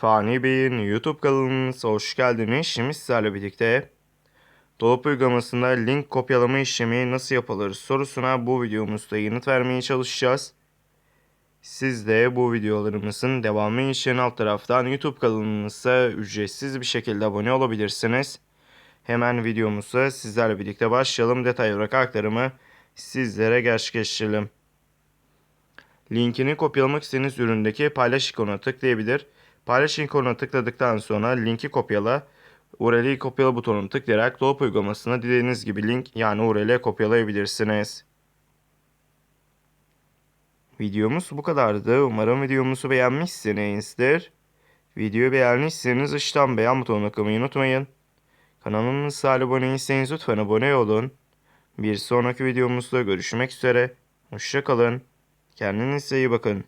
Fani Bey'in YouTube kanalımıza hoş geldiniz. Şimdi sizlerle birlikte Dolap uygulamasında link kopyalama işlemi nasıl yapılır sorusuna bu videomuzda yanıt vermeye çalışacağız. Siz de bu videolarımızın devamı için alt taraftan YouTube kanalımıza ücretsiz bir şekilde abone olabilirsiniz. Hemen videomuza sizlerle birlikte başlayalım. Detay olarak aktarımı sizlere gerçekleştirelim. Linkini kopyalamak istediğiniz üründeki paylaş ikonuna tıklayabilir. Paylaş ikonuna tıkladıktan sonra linki kopyala, URL'yi kopyala butonuna tıklayarak dolap uygulamasına dilediğiniz gibi link yani URL kopyalayabilirsiniz. Videomuz bu kadardı. Umarım videomuzu beğenmişsinizdir. Videoyu beğendiyseniz aşağıdan beğen butonuna tıklamayı unutmayın. Kanalımıza abone değilseniz lütfen abone olun. Bir sonraki videomuzda görüşmek üzere. Hoşçakalın. Kendinize iyi bakın.